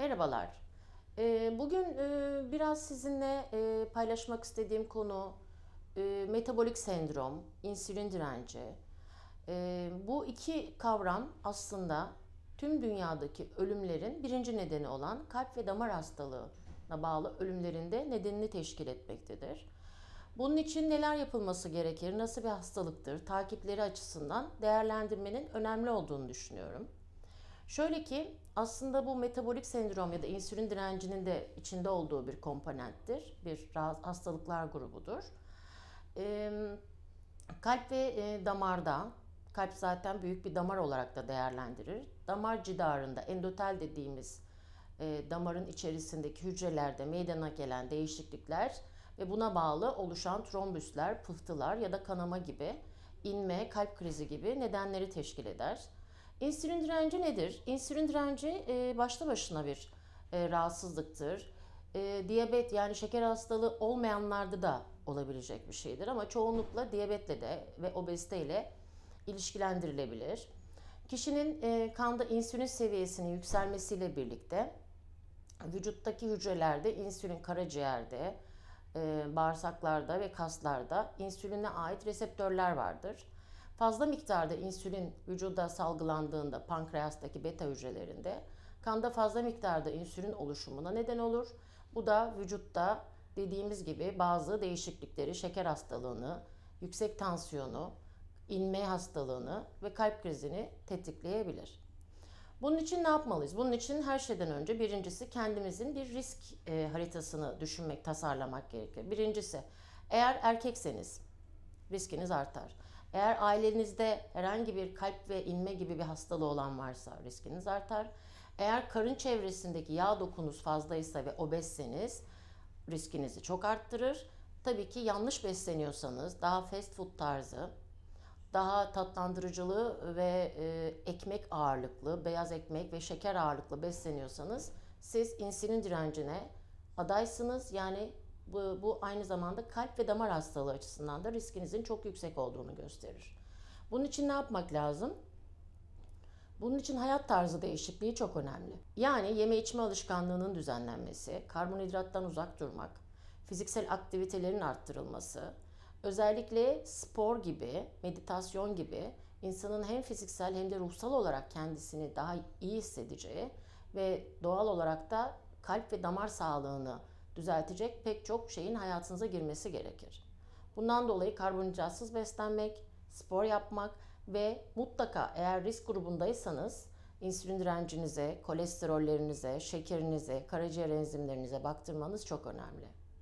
Merhabalar. Ee, Bugün e, biraz sizinle e, paylaşmak istediğim konu e, metabolik sendrom, insülin direnci. Bu iki kavram aslında tüm dünyadaki ölümlerin birinci nedeni olan kalp ve damar hastalığına bağlı ölümlerinde nedenini teşkil etmektedir. Bunun için neler yapılması gerekir, nasıl bir hastalıktır, takipleri açısından değerlendirmenin önemli olduğunu düşünüyorum. Şöyle ki aslında bu metabolik sendrom ya da insülin direncinin de içinde olduğu bir komponenttir. Bir hastalıklar grubudur. Kalp ve e, damarda, kalp zaten büyük bir damar olarak da değerlendirir. Damar cidarında endotel dediğimiz e, damarın içerisindeki hücrelerde meydana gelen değişiklikler ve buna bağlı oluşan trombüsler, pıhtılar ya da kanama gibi inme, kalp krizi gibi nedenleri teşkil eder. İnsülin direnci nedir? İnsülin direnci e, başlı başına bir e, rahatsızlıktır. E, diyabet yani şeker hastalığı olmayanlarda da olabilecek bir şeydir ama çoğunlukla diyabetle de ve obezite ile ilişkilendirilebilir. Kişinin e, kanda insülin seviyesinin yükselmesiyle birlikte vücuttaki hücrelerde insülin karaciğerde, e, bağırsaklarda ve kaslarda insüline ait reseptörler vardır. Fazla miktarda insülin vücuda salgılandığında pankreastaki beta hücrelerinde kanda fazla miktarda insülin oluşumuna neden olur. Bu da vücutta dediğimiz gibi bazı değişiklikleri, şeker hastalığını, yüksek tansiyonu, inme hastalığını ve kalp krizini tetikleyebilir. Bunun için ne yapmalıyız? Bunun için her şeyden önce birincisi kendimizin bir risk e, haritasını düşünmek, tasarlamak gerekir. Birincisi eğer erkekseniz riskiniz artar. Eğer ailenizde herhangi bir kalp ve inme gibi bir hastalığı olan varsa riskiniz artar. Eğer karın çevresindeki yağ dokunuz fazlaysa ve obezseniz riskinizi çok arttırır. Tabii ki yanlış besleniyorsanız daha fast food tarzı, daha tatlandırıcılı ve e, ekmek ağırlıklı, beyaz ekmek ve şeker ağırlıklı besleniyorsanız siz insülin direncine adaysınız. Yani bu, bu aynı zamanda kalp ve damar hastalığı açısından da riskinizin çok yüksek olduğunu gösterir. Bunun için ne yapmak lazım? Bunun için hayat tarzı değişikliği çok önemli. Yani yeme içme alışkanlığının düzenlenmesi, karbonhidrattan uzak durmak, fiziksel aktivitelerin arttırılması, özellikle spor gibi, meditasyon gibi insanın hem fiziksel hem de ruhsal olarak kendisini daha iyi hissedeceği ve doğal olarak da kalp ve damar sağlığını düzeltecek pek çok şeyin hayatınıza girmesi gerekir. Bundan dolayı karbonhidratsız beslenmek, spor yapmak ve mutlaka eğer risk grubundaysanız insülin direncinize, kolesterollerinize, şekerinize, karaciğer enzimlerinize baktırmanız çok önemli.